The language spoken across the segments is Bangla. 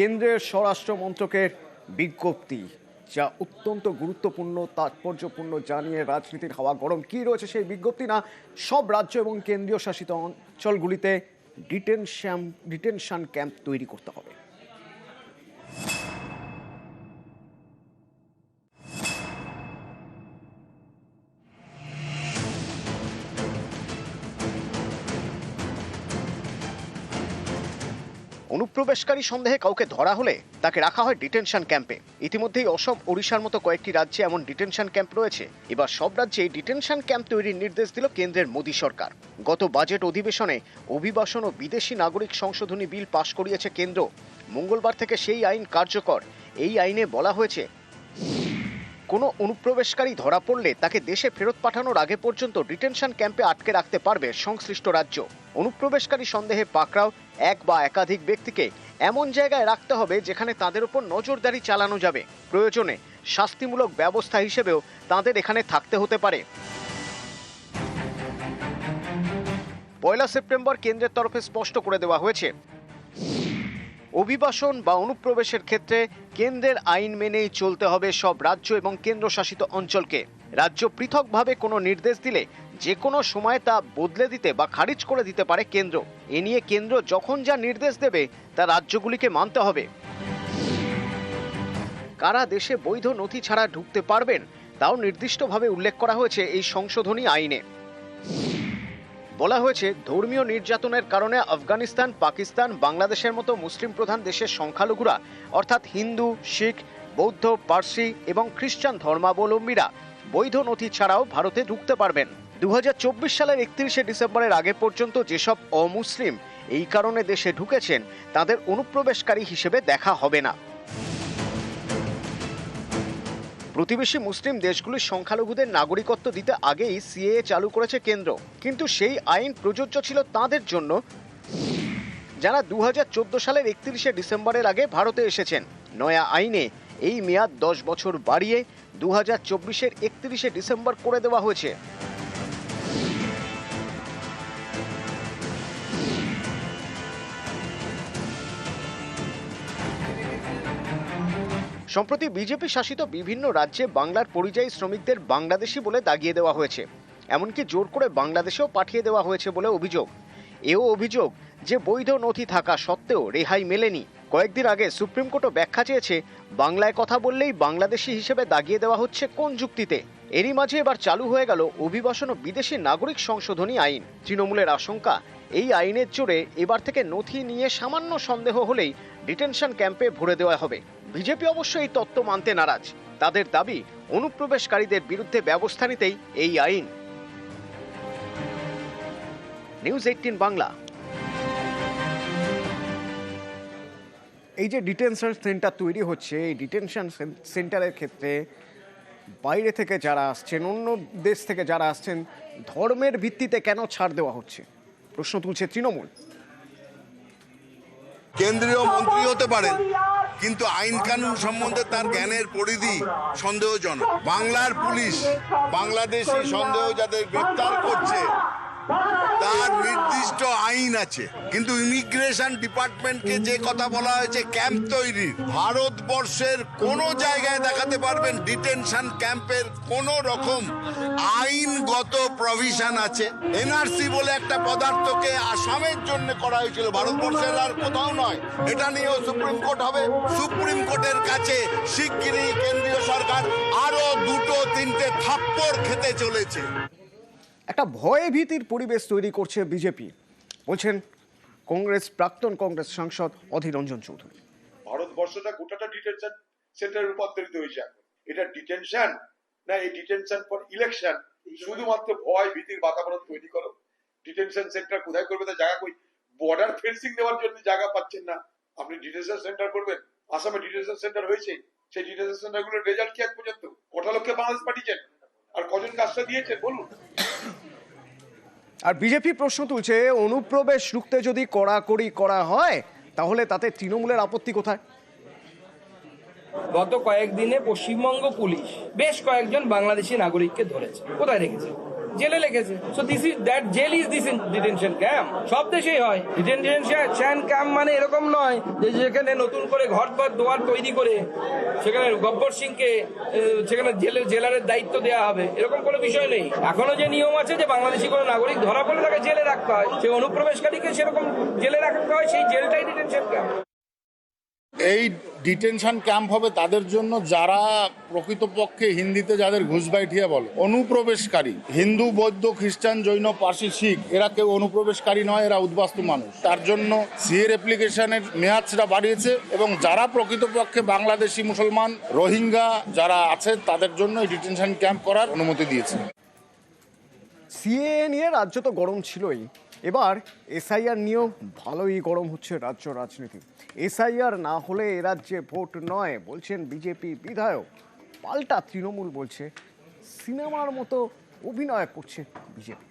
কেন্দ্রের স্বরাষ্ট্র মন্ত্রকের বিজ্ঞপ্তি, যা অত্যন্ত গুরুত্বপূর্ণ, তাৎপর্যপূর্ণ জানিয়ে রাজনীতির হাওয়া গরম। কী রয়েছে সেই বিজ্ঞপ্তি? না, সব রাজ্য এবং কেন্দ্রীয় শাসিত অঞ্চলগুলিতে ডিটেনশন ডিটেনশন ক্যাম্প তৈরি করতে হবে। অনুপ্রবেশকারী সন্দেহে কাউকে ধরা হলে তাকে রাখা হয় ডিটেনশন ক্যাম্পে। ইতিমধ্যেই অসম, ওড়িশার মতো কয়েকটি রাজ্যে এমন ডিটেনশন ক্যাম্প রয়েছে। এবার সব রাজ্যে ডিটেনশন ক্যাম্প তৈরির নির্দেশ দিল কেন্দ্রের মোদী সরকার। গত বাজেট অধিবেশনে অভিবাসন ও বিদেশি নাগরিক সংশোধনী বিল পাশ করিয়েছে কেন্দ্র। মঙ্গলবার থেকে সেই আইন কার্যকর। এই আইনে বলা হয়েছে, কোনো অনুপ্রবেশকারী ধরা পড়লে তাকে দেশে ফেরত পাঠানোর আগে পর্যন্ত ডিটেনশন ক্যাম্পে আটকে রাখতে পারবে সংশ্লিষ্ট রাজ্য। অনুপ্রবেশকারী সন্দেহে পাকড়াও এক বা একাধিক ব্যক্তিকে এমন জায়গায় রাখতে হবে যেখানে তাদের উপর নজরদারি চালানো যাবে। প্রয়োজনে শাস্তিমূলক ব্যবস্থা হিসেবেও তাদের এখানে থাকতে হতে পারে। পয়লা সেপ্টেম্বর কেন্দ্রের তরফে স্পষ্ট করে দেওয়া হয়েছে। অভিবাসন বা অনুপ্রবেশের ক্ষেত্রে কেন্দ্রের আইন মেনেই চলতে হবে সব রাজ্য এবং কেন্দ্রশাসিত অঞ্চলকে। রাজ্য পৃথকভাবে কোনো নির্দেশ দিলে যে কোনো সময় তা বদলে দিতে বা খারিজ করে দিতে পারে কেন্দ্র। এ নিয়ে কেন্দ্র যখন যা নির্দেশ দেবে, তা রাজ্যগুলিকে মানতে হবে। কারা দেশে বৈধ নথি ছাড়া ঢুকতে পারবেন, তাও নির্দিষ্টভাবে উল্লেখ করা হয়েছে এই সংশোধনী আইনে। বলা হয়েছে, ধর্মীয় নির্যাতনের কারণে আফগানিস্তান, পাকিস্তান, বাংলাদেশের মতো মুসলিম প্রধান দেশের সংখ্যালঘুরা, অর্থাৎ হিন্দু, শিখ, বৌদ্ধ, পার্সি এবং খ্রিস্টান ধর্মাবলম্বীরা বৈধ নথি ছাড়াও ভারতে ঢুকতে পারবেন। দু হাজার চব্বিশ সালের একত্রিশে ডিসেম্বরের আগে পর্যন্ত যেসব অমুসলিম এই কারণে দেশে ঢুকেছেন, তাদের অনুপ্রবেশকারী হিসেবে দেখা হবে না। প্রতিবেশী মুসলিম দেশগুলির সংখ্যালঘুদের নাগরিকত্ব দিতে আগেই সিএএ চালু করেছে কেন্দ্র। কিন্তু সেই আইন প্রযোজ্য ছিল তাদের জন্য। যারা দু হাজার চোদ্দ সালের একত্রিশে ডিসেম্বরের আগে ভারতে এসেছেন, নয়া আইনে এই মেয়াদ দশ বছর বাড়িয়ে দু হাজার চব্বিশের একত্রিশে ডিসেম্বর করে দেওয়া হয়েছে। সম্প্রতি বিজেপি শাসিত বিভিন্ন রাজ্যে বাংলার পরিযায়ী শ্রমিকদের বাংলাদেশি বলে দাগিয়ে দেওয়া হয়েছে। এমনকি জোর করে বাংলাদেশেও পাঠিয়ে দেওয়া হয়েছে বলে অভিযোগ। এও অভিযোগ যে বৈধ নথি থাকা সত্ত্বেও রেহাই মেলেনি। কয়েকদিন আগে সুপ্রিম কোর্টও ব্যাখ্যা চেয়েছে, বাংলায় কথা বললেই বাংলাদেশি হিসেবে দাগিয়ে দেওয়া হচ্ছে কোন যুক্তিতে? এরই মাঝে এবার চালু হয়ে গেল অভিবাসন ও বিদেশি নাগরিক সংশোধনী আইন। তৃণমূলের আশঙ্কা, এই আইনের জোরে এবার থেকে নথি নিয়ে সামান্য সন্দেহ হলেই ডিটেনশন ক্যাম্পে ভরে দেওয়া হবে। বিজেপি অবশ্য এই তত্ত্ব মানতে নারাজ। তাদের দাবি অনুপ্রবেশকারীদের বিরুদ্ধে ব্যবস্থা নিতেই এই আইন। News eighteen Bangla. এই যে ডিটেনশন সেন্টার তৈরি হচ্ছে এই ডিটেনশন সেন্টারের ক্ষেত্রে বাইরে থেকে যারা আসছেন অন্য দেশ থেকে যারা আসছেন ধর্মের ভিত্তিতে কেন ছাড় দেওয়া হচ্ছে? প্রশ্ন তুলছে তৃণমূল। কেন্দ্রীয় মন্ত্রী হতে পারেন। কিন্তু আইন কানুন সম্বন্ধে তার জ্ঞানের পরিধি সন্দেহজনক। বাংলার পুলিশ বাংলাদেশি সন্দেহ যাদের গ্রেপ্তার করছে তার নির্দিষ্ট আইন আছে। কিন্তু ইমিগ্রেশন ডিপার্টমেন্টকে যে কথা বলা হয়েছে ক্যাম্প তৈরির ভারতবর্ষের কোনো জায়গায় দেখাতে পারবেন ডিটেনশন ক্যাম্পের কোন রকম আইনগত প্রভিশন আছে। এনআরসি বলে একটা পদার্থকে আসামের জন্য করা হয়েছিল। ভারতবর্ষের আর কোথাও নয়। এটা নিয়েও সুপ্রিম কোর্ট হবে। সুপ্রিম কোর্টের কাছে শিগগিরই কেন্দ্রীয় সরকার আরও দুটো তিনটে থাপ্পড় খেতে চলেছে। একটা ভয় ভীতির পরিবেশ তৈরি করছে বিজেপি। বলছেন কংগ্রেস, প্রাক্তন কংগ্রেস সাংসদ অধীর রঞ্জন চৌধুরী। ভারতবর্ষটা গোটাটা ডিটেনশন সেন্টারে রূপান্তরিত হয়েছে এটা ডিটেনশন না এই ডিটেনশন ফর ইলেকশন শুধুমাত্র ভয়, ভীতির বাতাবরণ তৈরি করো। ডিটেনশন সেন্টার কোথায় করবে? তা জায়গা কই? বর্ডার ফেন্সিং দেওয়ার জন্য জায়গা পাচ্ছেন না। আপনি ডিটেনশন সেন্টার করবেন। আসামে ডিটেনশন সেন্টার হয়েছে। সেই ডিটেনশন সেন্টারগুলোর রেজাল্ট কি এক পর্যন্ত? কটা লোককে বাংলাদেশ পাঠিয়েছেন? আর কজন কাজটা দিয়েছেন? বলুন। আর বিজেপি প্রশ্ন তুলছে, অনুপ্রবেশ রুখতে যদি কড়াকড়ি করা হয়, তাহলে তাতে তৃণমূলের আপত্তি কোথায়? গত কয়েকদিনে পশ্চিমবঙ্গ পুলিশ বেশ কয়েকজন বাংলাদেশি নাগরিককে ধরেছে। কোথায় রেখেছে? জেলে লেগেছে। So this is that jail is this detention camp সব দেশেই হয়। ডিটেনশন ক্যাম্প মানে এরকম নয় যে যেখানে নতুন করে ঘর ঘর দোয়ার তৈরি করে সেখানে গব্বর সিংকে সেখানে জেলে জেলারের দায়িত্ব দেওয়া হবে। এরকম কোনো বিষয় নেই। এখনও যে নিয়ম আছে যে বাংলাদেশি কোনো নাগরিক ধরা পড়লে তাকে জেলে রাখতে হয়। সেই অনুপ্রবেশকারীকে সেরকম জেলে রাখতে হয় সেই জেলটাই ডিটেনশন ক্যাম্প এই ডিটেনশন ক্যাম্প হবে তাদের জন্য যারা প্রকৃতপক্ষে হিন্দিতে যাদের ঘুষ ঘুষবাইঠিয়া বলে। অনুপ্রবেশকারী, হিন্দু, বৌদ্ধ, খ্রিস্টান, জৈন, পার্সি, শিখ, এরা কেউ অনুপ্রবেশকারী নয়, এরা উদ্বাস্তু মানুষ। তার জন্য সিএর অ্যাপ্লিকেশনের মেয়াদ সেটা বাড়িয়েছে এবং যারা প্রকৃতপক্ষে বাংলাদেশি মুসলমান, রোহিঙ্গা যারা আছে, তাদের জন্য এই ডিটেনশন ক্যাম্প করার অনুমতি দিয়েছে। সিএএ নিয়ে রাজ্য তো গরম ছিলই। এবার এসআইআর নিয়েও ভালোই গরম হচ্ছে রাজ্য রাজনীতি। এসআইআর না হলে এ রাজ্যে ভোট নয়, বলছেন বিজেপি বিধায়ক। পাল্টা তৃণমূল বলছে, সিনেমার মতো অভিনয় করছে বিজেপি।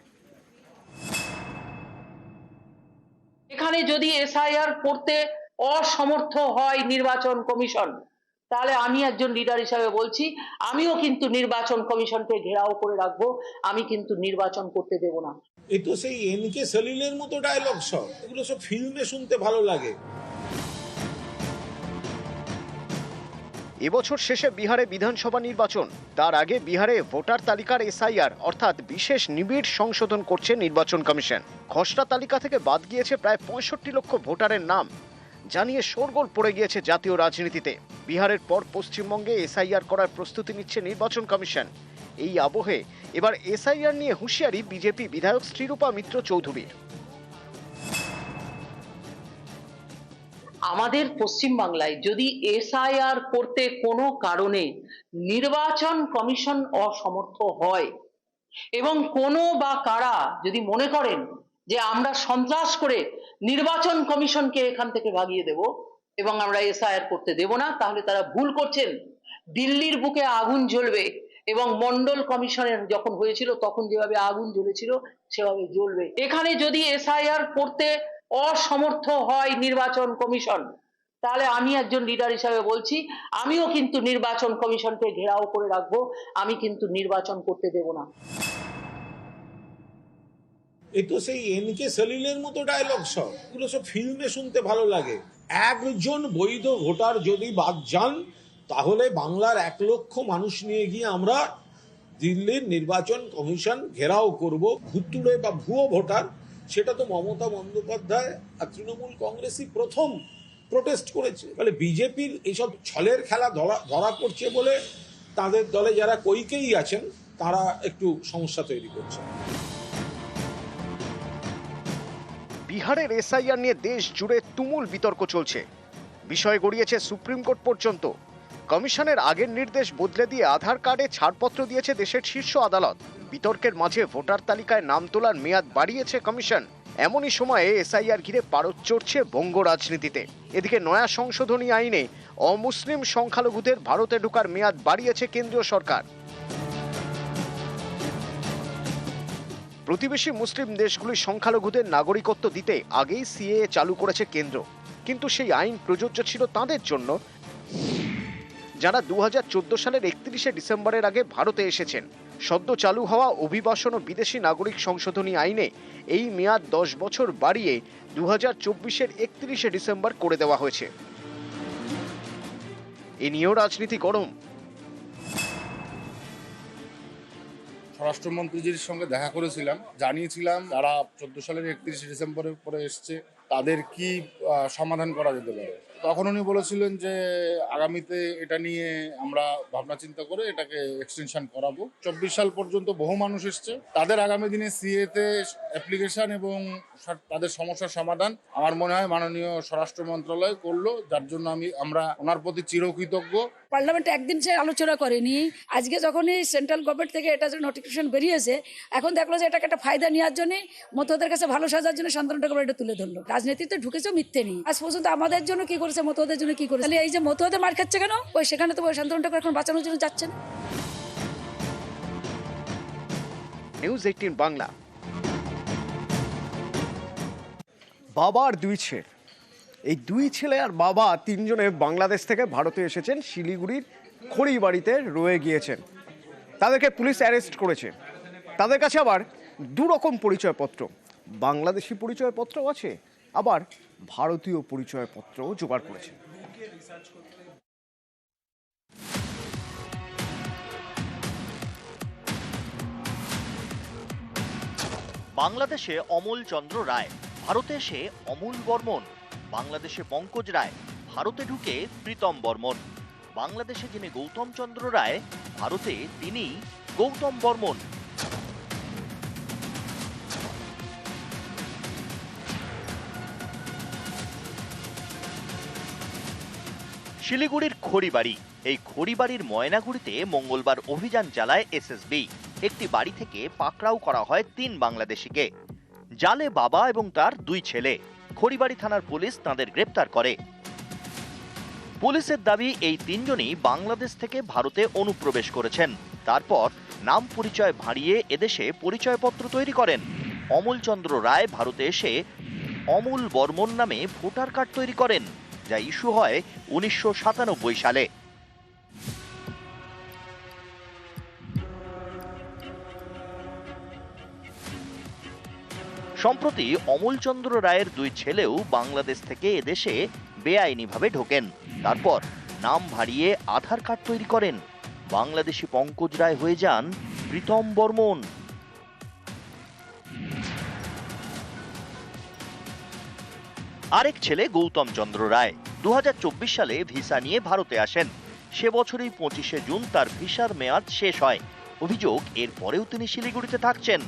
এখানে যদি এসআইআর করতে অসমর্থ হয় নির্বাচন কমিশন তাহলে আমি একজন লিডার হিসাবে বলছি আমিও কিন্তু নির্বাচন কমিশনকে ঘেরাও করে রাখব আমি কিন্তু নির্বাচন করতে দেব না। এ তো সেই এন কে সলিলের মতো ডায়লগ সব এগুলো সব ফিল্মে শুনতে ভালো লাগে। এবছর শেষে বিহারে বিধানসভা নির্বাচন তার আগে বিহারে ভোটার তালিকার এসআইআর অর্থাৎ বিশেষ নিবিড় সংশোধন করছে নির্বাচন কমিশন। খসড়া তালিকা থেকে বাদ গিয়েছে প্রায় পঁয়ষট্টি লক্ষ ভোটারের নাম। জানিয়ে শোরগোল পড়ে গিয়েছে জাতীয় রাজনীতিতে। বিহারের পর পশ্চিমবঙ্গে এসআইআর করার প্রস্তুতি নিচ্ছে নির্বাচন কমিশন। এই আবহে এবার এসআইআর নিয়ে হুঁশিয়ারি বিজেপি বিধায়ক শ্রীরূপা মিত্র চৌধুরীর। আমাদের পশ্চিম বাংলায় যদি এসআইআর করতে কোনো কারণে নির্বাচন কমিশন অসমর্থ হয়, এবং কোনো বা কারা যদি মনে করেন যে আমরা সন্ত্রাস করে নির্বাচন কমিশনকে এখান থেকে ভাগিয়ে দেব এবং আমরা এসআইআর করতে দেব না, তাহলে তারা ভুল করছেন। দিল্লির বুকে আগুন জ্বলবে এবং মন্ডল কমিশনের যখন হয়েছিল তখন যেভাবে আগুন জ্বলেছিল, সেভাবে জ্বলবে। এখানে যদি এসআইআর করতে অসমর্থ হয় নির্বাচন কমিশন, তাহলে আমি একজন লিডার হিসাবে বলছি, আমিও কিন্তু নির্বাচন কমিশনকে ঘেরাও করে রাখব, আমি কিন্তু নির্বাচন করতে দেব না। এ তো সেই এন কে সলিলের মতো ডায়লগ সব। এগুলো সব ফিল্মে শুনতে ভালো লাগে। একজন বৈধ ভোটার যদি বাদ যান, তাহলে বাংলার এক লক্ষ মানুষ নিয়ে গিয়ে আমরা দিল্লির নির্বাচন কমিশন ঘেরাও করব। ভুতুড়ে বা ভুয়ো ভোটার, সেটা তো মমতা বন্দ্যোপাধ্যায় আর তৃণমূল কংগ্রেসই প্রথম প্রোটেস্ট করেছে। ফলে বিজেপির এইসব ছলের খেলা ধরা ধরা পড়ছে বলে তাদের দলে যারা কৈকেই আছেন, তারা একটু সমস্যা তৈরি করছে। বিহারের এসআইআর নিয়ে দেশ জুড়ে তুমুল বিতর্ক চলছে। বিষয় গড়িয়েছে সুপ্রিম কোর্ট পর্যন্ত। কমিশনের আগের নির্দেশ বদলে দিয়ে আধার কার্ডে ছাড়পত্র দিয়েছে দেশের শীর্ষ আদালত। বিতর্কের মাঝে ভোটার তালিকায় নাম তোলার মেয়াদ বাড়িয়েছে কমিশন। এমনই সময়ে এসআইআর ঘিরে পারদ চড়ছে বঙ্গ রাজনীতিতে। এদিকে নয়া সংশোধনী আইনে অমুসলিম সংখ্যালঘুদের ভারতে ঢোকার মেয়াদ বাড়িয়েছে কেন্দ্রীয় সরকার। প্রতিবেশী মুসলিম দেশগুলির সংখ্যালঘুদের নাগরিকত্ব দিতে আগেই সিএএ চালু করেছে কেন্দ্র। কিন্তু সেই আইন প্রযোজ্য ছিল তাদের জন্য, যারা দু হাজার চোদ্দ সালের একত্রিশে ডিসেম্বরের আগে ভারতে এসেছেন। সদ্য চালু হওয়া অভিবাসন ও বিদেশি নাগরিক সংশোধনী আইনে এই মেয়াদ দশ বছর বাড়িয়ে দু হাজার চব্বিশের একত্রিশে ডিসেম্বর করে দেওয়া হয়েছে। এ নিয়েও রাজনীতি গরম। স্বরাষ্ট্রমন্ত্রীজির সঙ্গে দেখা করেছিলাম, জানিয়েছিলাম যারা চোদ্দ সালের একত্রিশে ডিসেম্বরের পরে এসছে, তাদের কি সমাধান করা যেতে পারে? তখন উনি বলেছিলেন যে, আগামীতে এটা নিয়ে আমরা ভাবনা চিন্তা করে এটাকে এক্সটেনশন করাবো। চব্বিশ সাল পর্যন্ত বহু মানুষ এসছে। তাদের আগামী দিনে সিএতে অ্যাপ্লিকেশন এবং তাদের সমস্যার সমাধান আমার মনে হয় মাননীয় স্বরাষ্ট্র মন্ত্রণালয় করল। যার জন্য আমি, আমরা ওনার প্রতি চিরকৃতজ্ঞ। পার্লামেন্টে একদিন সে আলোচনা করেনি। আজকে যখনই সেন্ট্রাল গভর্নমেন্ট থেকে এটা যে নোটিফিকেশন বেরিয়েছে, এখন দেখল যে এটাকে একটা ফায়দা নেওয়ার জন্য মতোদের কাছে ভালো সাজার জন্য শান্তনু ঠাকুর এটা তুলে ধরলো। রাজনীতিতে ঢুকেছে মিথ্যে নেই। আজ পর্যন্ত আমাদের জন্য কি করেছে মতোদের জন্য কি করেছে? এই যে মতোদের মার খাচ্ছে কেন? ওই সেখানে তো ওই শান্তনু এখন বাঁচানোর জন্য যাচ্ছে না। News eighteen Bangla. বাবার দুই ছেলে। এই দুই ছেলে আর বাবা তিনজনে বাংলাদেশ থেকে ভারতে এসেছেন, শিলিগুড়ির খড়িবাড়িতে রয়ে গিয়েছেন। তাদেরকে পুলিশ অ্যারেস্ট করেছে। তাদের কাছে আবার দু রকম পরিচয়পত্র। বাংলাদেশি পরিচয়পত্র আছে। আবার ভারতীয় পরিচয়পত্রও জোগাড় করেছে। বাংলাদেশে অমল চন্দ্র রায়, ভারতে এসে অমূল বর্মন। বাংলাদেশে পঙ্কজ রায়, ভারতে ঢুকে প্রীতম বর্মন। বাংলাদেশে যিনি গৌতম চন্দ্র রায়, ভারতে তিনি গৌতম বর্মন। শিলিগুড়ির খড়িবাড়ি। এই খড়িবাড়ির ময়নাগুড়িতে মঙ্গলবার অভিযান চালায় এসএসবি। একটি বাড়ি থেকে পাকড়াও করা হয় তিন বাংলাদেশিকে। জালে বাবা এবং তার দুই ছেলে। খড়িবাড়ি থানার পুলিশ তাদের গ্রেপ্তার করে। পুলিশের দাবি, এই তিনজনই বাংলাদেশ থেকে ভারতে অনুপ্রবেশ করেছেন। তারপর নাম পরিচয় ভাঁড়িয়ে এদেশে পরিচয়পত্র তৈরি করেন। অমলচন্দ্র রায় ভারতে এসে অমূল বর্মন নামে ভোটার কার্ড তৈরি করেন। যা ইস্যু হয় উনিশশো সাতানব্বই সালে। সম্প্রতি অমলচন্দ্র রায়ের দুই ছেলেও বাংলাদেশ থেকে এদেশে বেআইনিভাবে ঢোকেন। তারপর নাম ভারিয়ে আধার কার্ড তৈরি করেন। বাংলাদেশি পঙ্কজ রায় হয়ে যান প্রীতম বর্মন। আরেক ছেলে গৌতম চন্দ্র রায় দু হাজার চব্বিশ সালে ভিসা নিয়ে ভারতে আসেন। সে বছরই পঁচিশে জুন তার ভিসার মেয়াদ শেষ হয়। অভিযোগ, এরপরেও তিনি শিলিগুড়িতে থাকছেন।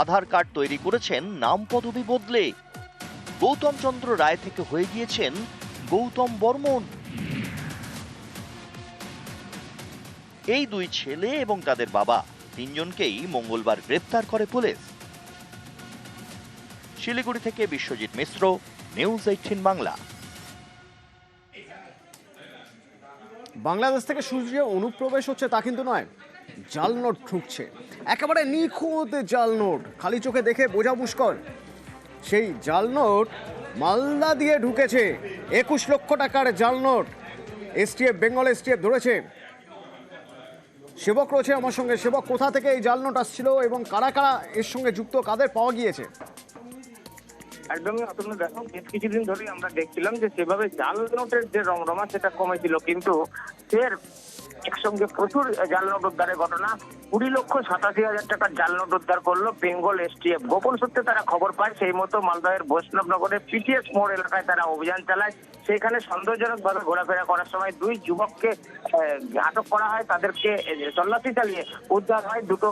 আধার কার্ড তৈরি করেছেন, নাম পদবি বদলে। গৌতম চন্দ্র রায় থেকে হয়ে গিয়েছেন গৌতম বর্মন। এই দুই ছেলে এবং তাদের বাবা তিনজনকেই মঙ্গলবার গ্রেপ্তার করে পুলিশ। শিলিগুড়ি থেকে বিশ্বজিৎ মিশ্র নিউজ এইটিন বাংলা বাংলাদেশ থেকে সূর্যে অনুপ্রবেশ হচ্ছে তা কিন্তু নয়, জাল নোট ঢুকছে একেবারে নিখুঁত জাল নোট, খালি চোখে দেখে বোঝা মুশকল। সেই জাল নোট মালদা দিয়ে ঢুকেছে, একুশ লক্ষ টাকার জাল নোট। এসটিএফ, বেঙ্গল এসটিএফ ধরেছে। সেবক রয়েছে আমার সঙ্গে। সেবক, কোথা থেকে এই জাল নোট আসছিল এবং কারা কারা এর সঙ্গে যুক্ত, কাদের পাওয়া গিয়েছে? একদমই অতন্য দেখো, বেশ কিছুদিন ধরেই আমরা দেখছিলাম যে সেভাবে জাল নোটের যে রমরমা সেটা কমেছিল। কিন্তু ফের একসঙ্গে প্রচুর জাল নোট উদ্ধারের ঘটনা। কুড়ি লক্ষ সাতাশি হাজার টাকার জাল নোট উদ্ধার করল বেঙ্গল এসটিএফ। গোপন সূত্রে তারা খবর পায়, সেই মতো মালদহের বৈষ্ণবনগরের পিটিএস মোড় এলাকায় তারা অভিযান চালায়। সেখানে সন্দেহজনক ভাবে ঘোরাফেরা করার সময় দুই যুবককে আটক করা হয়, তাদেরকে তল্লাশি চালিয়ে উদ্ধার হয় দুটো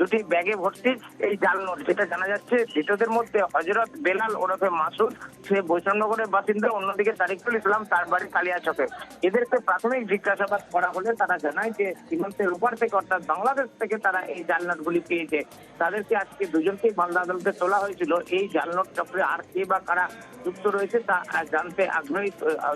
দুটি ব্যাগে ভর্তি এই জাল নোট, যেটা জানা যাচ্ছে দ্বিতীয়দের মধ্যে হজরত বেলাল ওরফে মাসুদ, সে বৈষ্ণবনগরের বাসিন্দা, অন্যদিকে তারিকুল ইসলাম তার বাড়ি কালিয়াচকে। এদেরকে প্রাথমিক জিজ্ঞাসাবাদ করা হলে তারা জানায় যে সীমান্তের উপর থেকে, অর্থাৎ বাংলাদেশ থেকে তারা এই জাল নোটগুলি পেয়েছে। তাদেরকে আজকে দুজনকেই মালদা আদালতে তোলা হয়েছিল। এই জাল নোট চক্রে আর কে বা কারা যুক্ত রয়েছে, তা জানতে আগ্রহী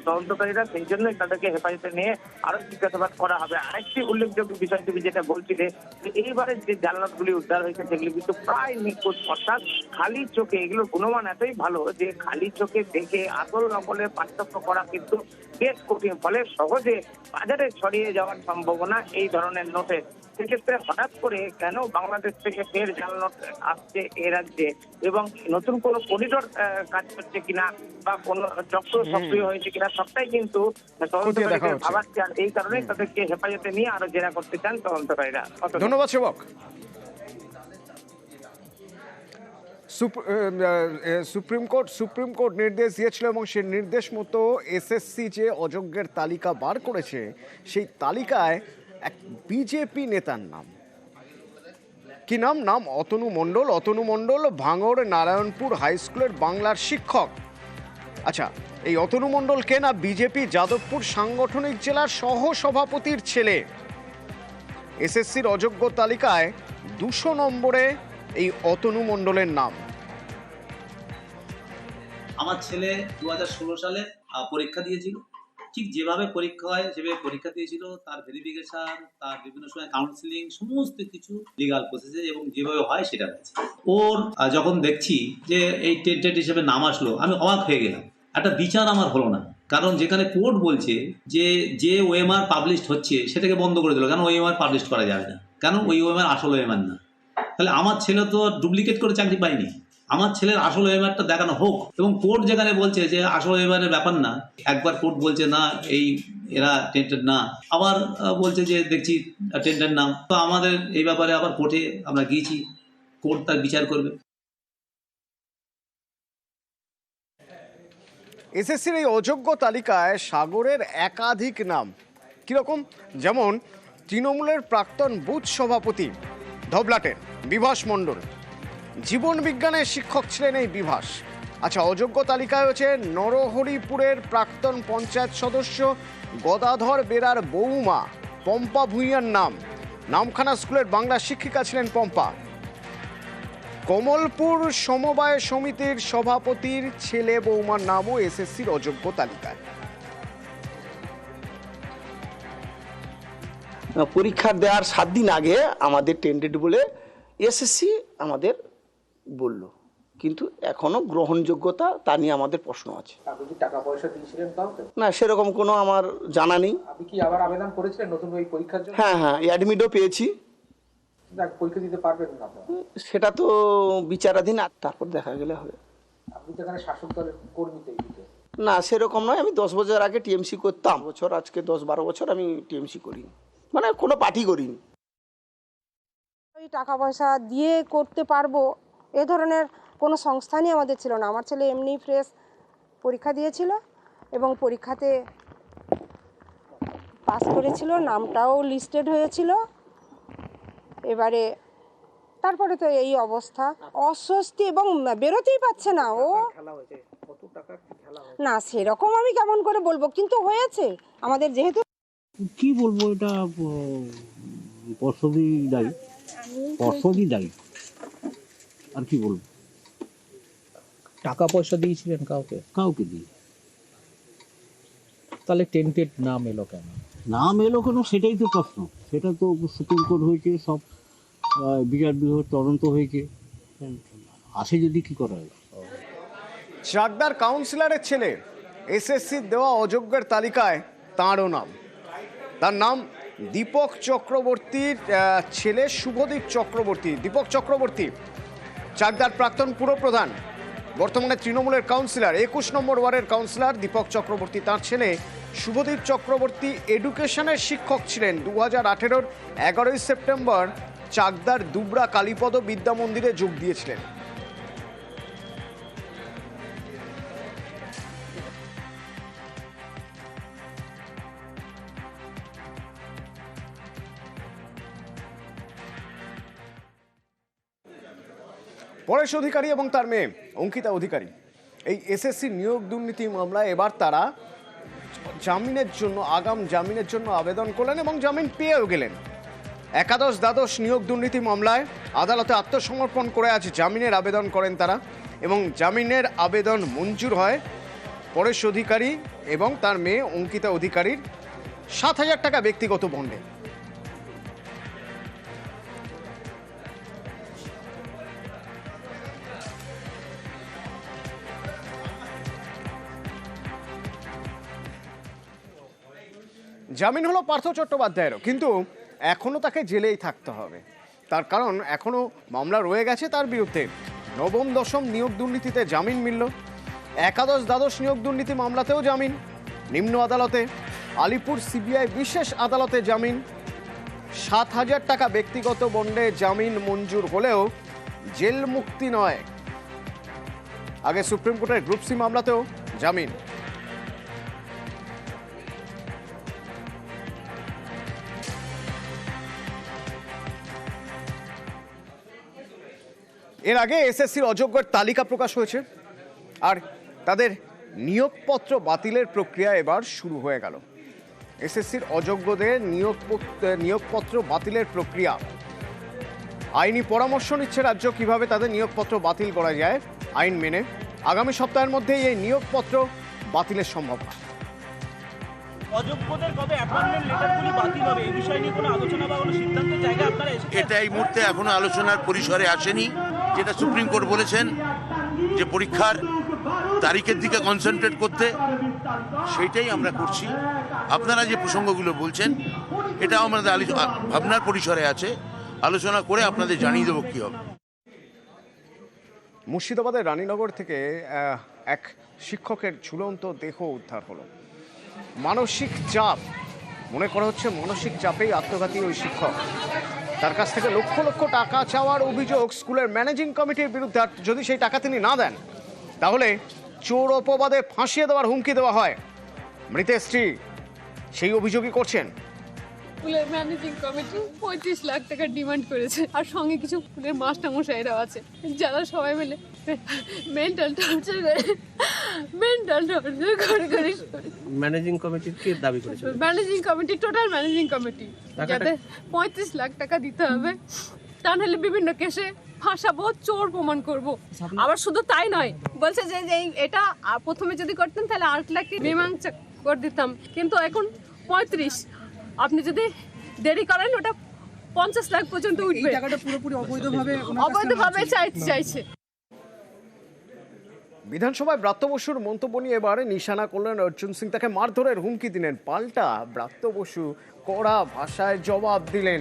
তদন্তকারীরা সেই জন্যই তাদেরকে হেফাজতে নিয়ে আরও জিজ্ঞাসাবাদ করা হবে। আরেকটি উল্লেখযোগ্য বিষয় তুমি যেটা বলছিলে, যে এইবারে যে জালনাতগুলি উদ্ধার হয়েছে, সেগুলি কিন্তু প্রায় নিখুঁত অর্থাৎ খালি চোখে, এগুলোর গুণমান এতই ভালো যে খালি চোখে দেখে আসল নকলের পার্থক্য করা কিন্তু বেশ কঠিন, ফলে সহজে বাজারে ছড়িয়ে যাওয়ার সম্ভাবনা এই ধরনের নোটে সেক্ষেত্রে হঠাৎ করে কেন বাংলাদেশ থেকে ফের জাল আসছে এ রাজ্যে? এবং নতুন কোনো করিডোর কাজ করছে কিনা বা কোনো চক্র সক্রিয় হয়েছে কিনা সবটাই কিন্তু তদন্তকারীদের। ভাবাচ্ছে। আর এই কারণেই তাদেরকে হেফাজতে নিয়ে আরও জেরা করতে চান তদন্তকারীরা। ধন্যবাদ। সেবক সুপ্রিম কোর্ট সুপ্রিম কোর্ট নির্দেশ দিয়েছিল এবং সেই নির্দেশ মতো এসএসসি যে অযোগ্যের তালিকা বার করেছে সেই তালিকায় এক বিজেপি নেতার নাম। কি নাম? নাম অতনু মণ্ডল। অতনু মণ্ডল ভাঙড় নারায়ণপুর হাই স্কুলের বাংলার শিক্ষক। আচ্ছা এই অতনু মণ্ডল কে না বিজেপি যাদবপুর সাংগঠনিক জেলার সহ সভাপতির ছেলে? এসএসসির অযোগ্য তালিকায় দুশো নম্বরে এই অতনু মণ্ডলের নাম। আমার ছেলে দু হাজার ষোলো সালে পরীক্ষা দিয়েছিল। ঠিক যেভাবে পরীক্ষা হয়, সেভাবে পরীক্ষা দিয়েছিল, তার ভেরিফিকেশন তার বিভিন্ন সময় কাউন্সিলিং সমস্ত কিছু লিগাল প্রসেসে এবং যেভাবে হয় সেটা হয়েছে। ওর যখন দেখছি যে এই টেন্টেড হিসেবে নাম আসলো, আমি অবাক হয়ে গেলাম। একটা বিচার আমার হলো না। কারণ যেখানে কোর্ট বলছে যে যে ওএমআর পাবলিশড হচ্ছে, সেটাকে বন্ধ করে দিল। কেন ওএমআর পাবলিশ করা যাবে না? কেন ওই ওএমআর আসল ওএমআর না? তাহলে আমার ছেলে তো ডুপ্লিকেট করে চাকরি পায়নি। আমার ছেলের আসল ওয়েমারটা দেখানো হোক। এবং কোর্ট যেখানে বলছে যে আসল ওয়েমারের ব্যাপার না, একবার কোর্ট বলছে, না, এই এরা টেন্টেড না। আবার বলছে যে, দেখছি টেন্টেড নাম তো আমাদের এই ব্যাপারে আবার কোর্টে আমরা গিয়েছি, কোর্ট তার বিচার করবে। এসএসসির এই অযোগ্য তালিকায় সাগরের একাধিক নাম। কীরকম? যেমন, তৃণমূলের প্রাক্তন বুথ সভাপতি ধবলাটের, বিভাস মণ্ডল জীবন বিজ্ঞানের শিক্ষক ছিলেন এই বিভাস। আচ্ছা অযোগ্য তালিকায় হচ্ছে নরহরিপুরের প্রাক্তন পঞ্চায়েত সদস্য গদাধর বেরার বৌমা পম্পা ভূঁইয়ার নাম। নামখানা স্কুলের বাংলা শিক্ষিকা ছিলেন পম্পা। কমলপুর সমবায় সমিতির সভাপতির ছেলে বৌমার নামও এসএসসির অযোগ্য তালিকায়। পরীক্ষা দেওয়ার সাত দিন আগে আমাদের টেন্ডেড বলে এসএসসি আমাদের বলল। কিন্তু এখনও গ্রহণযোগ্যতা তা নিয়ে আমাদের প্রশ্ন আছে। আপনি কি টাকা পয়সা দিয়েছিলেন কাউকে? না সেরকম কোনো আমার জানা নেই। আপনি কি আবার আবেদন করেছিলেন নতুন ওই পরীক্ষার জন্য? হ্যাঁ হ্যাঁ অ্যাডমিটও পেয়েছি। পরীক্ষা দিতে পারবেন না সেটা তো বিচারাধীন আর তারপর দেখা গেলে হবে। আপনি তো এখানে শাসক দলের কর্মী না সেরকম নয় আমি দশ বছর আগে টিএমসি করতাম। বছর আজকে দশ বারো বছর আমি টিএমসি করি মানে কোনো পার্টি করিনি। ওই টাকা পয়সা দিয়ে করতে পারব এ ধরনের কোনো সংস্থানই আমাদের ছিল না। আমার ছেলে এমনি ফ্রেশ পরীক্ষা দিয়েছিল এবং পরীক্ষাতে পাস করেছিল নামটাও লিস্টেড হয়েছিল। এবারে তারপরে তো এই অবস্থা। অস্বস্তি এবং বেরোতেই পারছে না। ও না সেরকম আমি কেমন করে বলব? কিন্তু হয়েছে। আমাদের যেহেতু কি বলব এটা পর্ষদই দায়ী। পর্ষদই দায়ী। আর কি বলব? টাকা পয়সা দিয়েছিলেন কাউকে? কাউকে দিই তাহলে টেন্টেড নাম এলো কেন? নাম এলো কেন সেটাই তো প্রশ্ন। সেটা তো সুপ্রিম কোর্ট হয়েছে সব বিচার বিভাগ তদন্ত হয়েছে। আসে যদি কি করা যায়। চাকদার কাউন্সিলরের ছেলে এসএসসির দেওয়া অযোগ্যের তালিকায় তাঁরও নাম। তার নাম দীপক চক্রবর্তীর ছেলে শুভদীপ চক্রবর্তী। দীপক চক্রবর্তী চাকদার প্রাক্তন পুরপ্রধান। বর্তমানে তৃণমূলের কাউন্সিলর, একুশ নম্বর ওয়ার্ডের কাউন্সিলর দীপক চক্রবর্তী। তাঁর ছেলে শুভদীপ চক্রবর্তী এডুকেশনের শিক্ষক ছিলেন। দু হাজার আঠেরোর এগারোই সেপ্টেম্বর চাকদার দুবরা কালীপদ বিদ্যা মন্দিরে যোগ দিয়েছিলেন। পরেশ অধিকারী এবং তার মেয়ে অঙ্কিতা অধিকারী। এই এসএসসি নিয়োগ দুর্নীতি মামলায় এবার তারা জামিনের জন্য, আগাম জামিনের জন্য আবেদন করলেন এবং জামিন পেয়েও গেলেন। একাদশ দ্বাদশ নিয়োগ দুর্নীতি মামলায় আদালতে আত্মসমর্পণ করে আজ জামিনের আবেদন করেন তারা এবং জামিনের আবেদন মঞ্জুর হয় পরেশ অধিকারী এবং তার মেয়ে অঙ্কিতা অধিকারীর। সাত হাজার টাকা ব্যক্তিগত বন্ডে। জামিন হলো পার্থ চট্টোপাধ্যায়েরও, কিন্তু এখনও তাকে জেলেই থাকতে হবে। তার কারণ এখনও মামলা রয়ে গেছে তার বিরুদ্ধে। নবম, দশম নিয়োগ দুর্নীতিতে জামিন মিলল। একাদশ, দ্বাদশ নিয়োগ দুর্নীতি মামলাতেও জামিন। নিম্ন আদালতে, আলিপুর সিবিআই বিশেষ আদালতে জামিন। সাত হাজার টাকা ব্যক্তিগত বন্ডে জামিন মঞ্জুর হলেও জেল মুক্তি নয়। আগে সুপ্রিম কোর্টের গ্রুপ সি মামলাতেও জামিন। এর আগে এসএসসির অযোগ্যের তালিকা প্রকাশ হয়েছে। আর তাদের নিয়োগপত্র বাতিলের প্রক্রিয়া এবার শুরু হয়ে গেল। এসএসসির অযোগ্যদের নিয়োগ নিয়োগপত্র বাতিলের প্রক্রিয়া। আইনি পরামর্শ নিচ্ছে রাজ্য কীভাবে তাদের নিয়োগপত্র বাতিল করা যায়, আইন মেনে। আগামী সপ্তাহের মধ্যেই এই নিয়োগপত্র বাতিলের সম্ভাবনা। অযোগ্যদের কবে অ্যাপয়েন্টমেন্ট লেটারগুলি বাতিল হবে? এই বিষয় নিয়ে কোনো আলোচনা বা কোনো সিদ্ধান্তের জায়গায় আপনারা এটা এই মুহূর্তে এখনও আলোচনার পরিসরে আসেনি। যেটা সুপ্রিম কোর্ট বলেছেন যে পরীক্ষার তারিখের দিকে কনসেন্ট্রেট করতে সেইটাই আমরা করছি। আপনারা যে প্রসঙ্গগুলো বলছেন এটাও আমাদের ভাবনার পরিসরে আছে। আলোচনা করে আপনাদের জানিয়ে দেবো কী হবে। মুর্শিদাবাদের রানীনগর থেকে এক শিক্ষকের ঝুলন্ত দেহ উদ্ধার হলো। মানসিক চাপ। মনে করা হচ্ছে মানসিক চাপেই আত্মঘাতী ওই শিক্ষক। তার কাছ থেকে লক্ষ লক্ষ টাকা চাওয়ার অভিযোগ স্কুলের ম্যানেজিং কমিটির বিরুদ্ধে। যদি সেই টাকা তিনি না দেন, তাহলে চোর অপবাদে ফাঁসিয়ে দেওয়ার হুমকি দেওয়া হয়। মৃতের স্ত্রী সেই অভিযোগই করছেন। স্কুলের ম্যানেজিং কমিটি পঁয়ত্রিশ লাখ টাকার ডিমান্ড করেছে। আর সঙ্গে কিছু স্কুলের মাস্টারমশাইরাও আছে। যারা সবাই মিলে মেন্টাল টর্চার করে মেন্টাল টর্চার করে করে। ম্যানেজিং কমিটির কি দাবি করেছিল? Managing committee total managing committee যাতে পঁয়ত্রিশ লাখ টাকা দিতে হবে। তা নাহলে বিভিন্ন কেসে ফাঁসাবো চোর প্রমাণ করব। আবার শুধু তাই নয় বলছে যে এটা প্রথমে যদি করতেন তাহলে আট লাখ মীমাংসা করে দিতাম। কিন্তু এখন পঁয়ত্রিশ। আপনি যদি দেরি করেন ওটা পঞ্চাশ লাখ পর্যন্ত উঠবে। টাকাটা পুরোপুরি অবৈধভাবে অবৈধভাবে চাইতে চাইছে বিধানসভায় ব্রাত্য বসুর মন্তব্য নিয়ে এবারে নিশানা করলেন অর্জুন সিং। তাকে মারধরের হুমকি দিলেন। পাল্টা ব্রাত্য বসু কড়া ভাষায় জবাব দিলেন।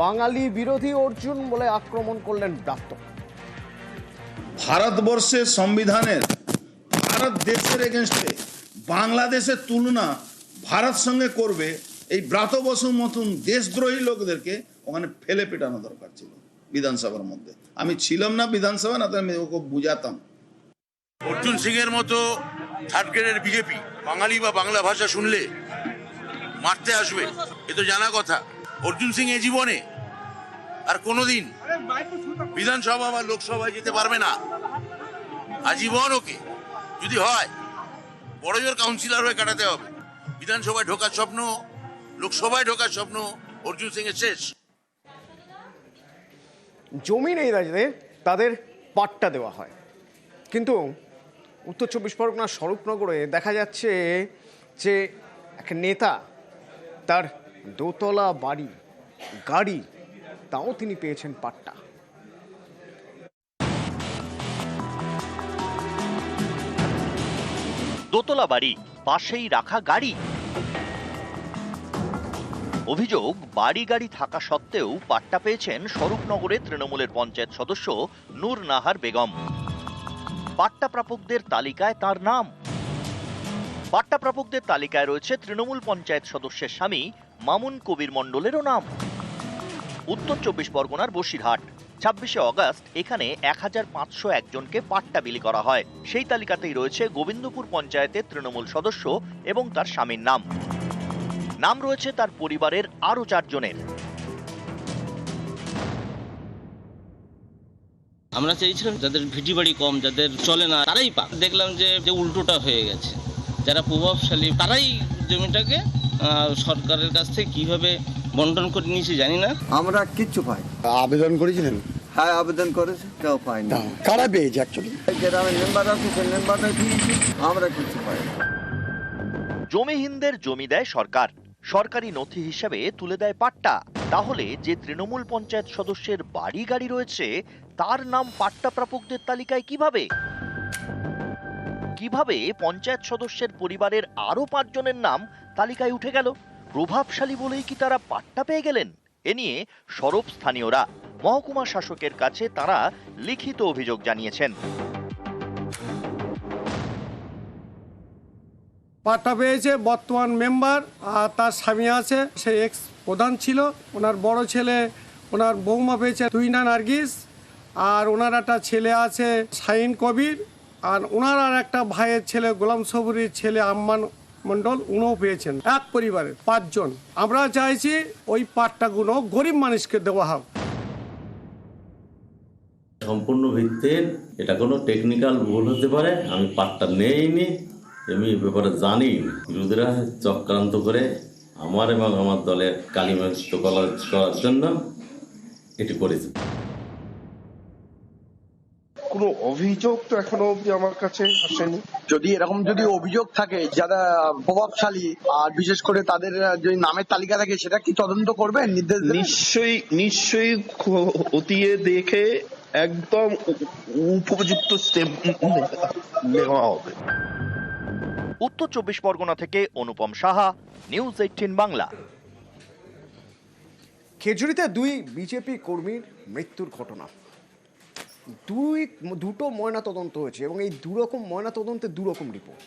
বাঙালি বিরোধী অর্জুন বলে আক্রমণ করলেন ব্রাত্য। ভারতবর্ষের সংবিধানের ভারত দেশের এগেনস্টে বাংলাদেশের তুলনা ভারত সঙ্গে করবে এই ব্রাত বসুর মতন দেশদ্রোহী লোকদেরকে ওখানে ফেলে পেটানো দরকার ছিল বিধানসভার মধ্যে। আমি ছিলাম না বিধানসভা না আমি ওকে বুঝাতাম। অর্জুন সিং এর মতো থার্ড গ্রেডের বিজেপি বাঙালি বা বাংলা ভাষা শুনলে মারতে আসবে, এ তো জানা কথা। অর্জুন সিং এ জীবনে আর কোনোদিন বিধানসভা বা লোকসভায় যেতে পারবে না। আজীবন ওকে, যদি হয় বড় জোর কাউন্সিলর হয়ে কাটাতে হবে। বিধানসভায় ঢোকার স্বপ্ন লোকসভায় ঢোকার স্বপ্ন অর্জুন সিং এর শেষ। জমি নেই যাদের তাদের পাট্টা দেওয়া হয়। কিন্তু উত্তর চব্বিশ পরগনার স্বরূপনগরে দেখা যাচ্ছে যে এক নেতা তার দোতলা বাড়ি গাড়ি তাও তিনি পেয়েছেন পাট্টা। দোতলা বাড়ি পাশেই রাখা গাড়ি। অভিযোগ বাড়ি গাড়ি থাকা সত্ত্বেও পাট্টা পেয়েছেন স্বরূপনগরে তৃণমূলের পঞ্চায়েত সদস্য নূর নাহার বেগম। পাট্টা প্রাপকদের তালিকায় তার নাম। পাট্টা প্রাপকদের তালিকায় রয়েছে তৃণমূল পঞ্চায়েত সদস্যের স্বামী মামুন কবির মণ্ডলেরও নাম। উত্তর চব্বিশ পরগনার বসিরহাট। ছাব্বিশে অগস্ট, এখানে এক হাজার পাঁচশো একজনকে পাট্টা বিলি করা হয়। সেই তালিকাতেই রয়েছে গোবিন্দপুর পঞ্চায়েতের তৃণমূল সদস্য এবং তার স্বামীর নাম। নাম রয়েছে তার পরিবারের আরও চারজনের। আমরা চেয়েছিলাম যাদের ভিটি বাড়ি কম যাদের চলে না তারাই পাক। দেখলাম যে যে উল্টোটা হয়ে গেছে। যারা প্রভাবশালী তারাই জমিটাকে আহ, সরকারের কাছ থেকে কীভাবে বন্টন করে নিয়েছে জানি না। আমরা কিচ্ছু পাই আবেদন করেছিলেন? হ্যাঁ আবেদন করেছে কেউ পাইনি। কারা পেয়েছে অ্যাকচুয়ালি গ্রামের মেম্বার মেম্বারটা দিয়েছি আমরা কিছু পাই জমিহীনদের জমি দেয় সরকার। সরকারি নথি হিসাবে তুলে দেয় পাট্টা। তাহলে যে তৃণমূল পঞ্চায়েত সদস্যের বাড়ি গাড়ি রয়েছে, তার নাম পাট্টা প্রাপকদের তালিকায় কীভাবে? কীভাবে পঞ্চায়েত সদস্যের পরিবারের আরও পাঁচজনের নাম তালিকায় উঠে গেল? প্রভাবশালী বলেই কি তারা পাট্টা পেয়ে গেলেন? এ নিয়ে সরব স্থানীয়রা, মহকুমা শাসকের কাছে তারা লিখিত অভিযোগ জানিয়েছেন। পাট্টা পেয়েছে, বর্তমান মেম্বার, আর তার স্বামী আছে, সে এক্স প্রধান ছিল। ওনার বড় ছেলে, ওনার বৌমা পেয়েছে তুইনা নার্গিস, আর ওনার একটা ছেলে আছে শাহিন কবির, আর ওনার আর একটা ভাইয়ের ছেলে, গোলাম সবুরির ছেলে আম্মান মণ্ডল, উনিও পেয়েছেন, এক পরিবারের পাঁচজন। আমরা চাইছি ওই পাট্টাগুলো গরিব মানুষকে দেওয়া হোক। সম্পূর্ণ ভিত্তির, এটা কোনো টেকনিক্যাল ভুল হতে পারে, আমি পাটটা নেইনি। আমি এ ব্যাপারে জানি। বিরোধীরা চক্রান্ত করে আমার এবং আমার দলের কালিমালিত করার করার জন্য এটি করেছে। কোনো অভিযোগ তো এখনও অব্দি আমার কাছে আসেনি। যদি এরকম যদি অভিযোগ থাকে যারা প্রভাবশালী আর বিশেষ করে তাদের যদি নামের তালিকা থাকে সেটা কি তদন্ত করবেন? নির্দেশ নিশ্চয়ই নিশ্চয়ই খতিয়ে দেখে একদম উপযুক্ত স্টেপ নেওয়া হবে। উত্তর চব্বিশ পরগনা থেকে অনুপম সাহা নিউজ এইটিন বাংলা। খেজুরিতে দুই বিজেপি কর্মীর মৃত্যুর ঘটনা। দুই, দুটো ময়না তদন্ত হয়েছে এবং এই দুরকম ময়না তদন্তে দুরকম রিপোর্ট।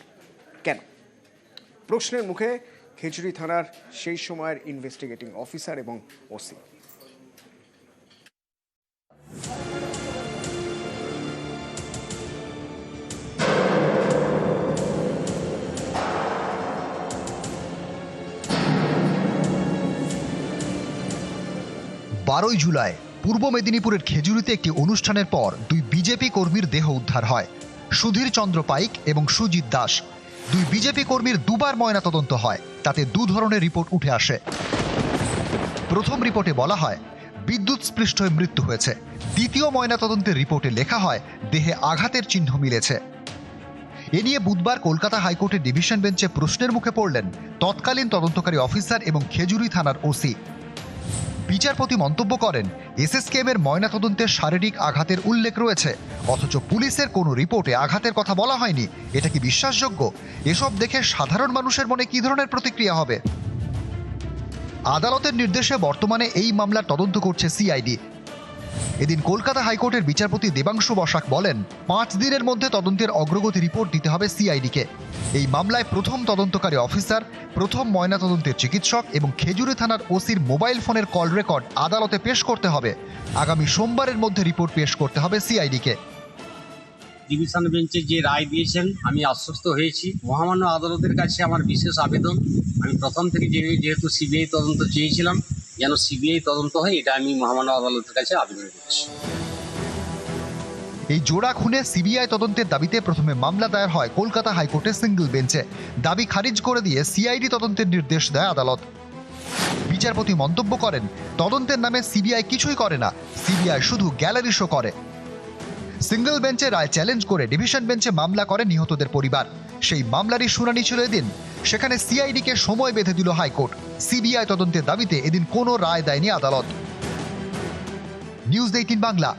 কেন? প্রশ্নের মুখে খেজুরি থানার সেই সময়ের ইনভেস্টিগেটিং অফিসার এবং ওসি। বারোই জুলাই, পূর্ব মেদিনীপুরের খেজুরিতে একটি অনুষ্ঠানের পর দুই বিজেপি কর্মীর দেহ উদ্ধার হয়। সুধীর চন্দ্র পাইক এবং সুজিত দাস। দুই বিজেপি কর্মীর দুবার ময়নাতদন্ত হয়, তাতে দু ধরনের রিপোর্ট উঠে আসে। প্রথম রিপোর্টে বলা হয়, বিদ্যুৎ স্পৃষ্ট হয়ে মৃত্যু হয়েছে। দ্বিতীয় ময়নাতদন্তের রিপোর্টে লেখা হয়, দেহে আঘাতের চিহ্ন মিলেছে। এ নিয়ে বুধবার কলকাতা হাইকোর্টের ডিভিশন বেঞ্চে প্রশ্নের মুখে পড়লেন তৎকালীন তদন্তকারী অফিসার এবং খেজুরি থানার ওসি বিচারপতি মন্তব্য করেন এসএসকেএম এর ময়নাতদন্তের শারীরিক আঘাতের উল্লেখ রয়েছে। অথচ পুলিশের কোনো রিপোর্টে আঘাতের কথা বলা হয়নি। এটা কি বিশ্বাসযোগ্য? এসব দেখে সাধারণ মানুষের মনে কী ধরনের প্রতিক্রিয়া হবে? আদালতের নির্দেশে বর্তমানে এই মামলার তদন্ত করছে সিআইডি। এদিন কলকাতা হাইকোর্টের বিচারপতি দেবাংশু বসাক বলেন, পাঁচ দিনের মধ্যে তদন্তের অগ্রগতি রিপোর্ট দিতে হবে সিআইডিকে। এই মামলায় প্রথম তদন্তকারী অফিসার, প্রথম ময়নাতদন্তের চিকিৎসক এবং খেজুরি থানার ওসির মোবাইল ফোনের কল রেকর্ড আদালতে পেশ করতে হবে। আগামী সোমবারের মধ্যে রিপোর্ট পেশ করতে হবে সিআইডিকে। ডিভিশন বেঞ্চে যে রায় দিয়েছেন, আমি আশ্বস্ত হয়েছি। মহামান্য আদালতের কাছে আমার বিশেষ আবেদন। আমি প্রথম থেকে যেহেতু সিবিআই তদন্ত চেয়েছিলাম যেন সিবিআই তদন্ত হয়, এটা আমি মহামান্য আদালতের কাছে আবেদন করছি। এই জোড়া খুনে সিবিআই তদন্তের দাবিতে প্রথমে মামলা দায়ের হয় কলকাতা হাইকোর্টের সিঙ্গল বেঞ্চে। দাবি খারিজ করে দিয়ে সিআইডি তদন্তের নির্দেশ দেয় আদালত। বিচারপতি মন্তব্য করেন, তদন্তের নামে সিবিআই কিছুই করে না, সিবিআই শুধু গ্যালারি শো করে। সিঙ্গল বেঞ্চে রায় চ্যালেঞ্জ করে ডিভিশন বেঞ্চে মামলা করে নিহতদের পরিবার। সেই মামলারই শুনানি ছিল এদিন। সেখানে সিআইডিকে সময় বেঁধে দিল হাইকোর্ট। সিবিআই তদন্তের দাবিতে এদিন কোনো রায় দেয়নি আদালত। News eighteen Bangla.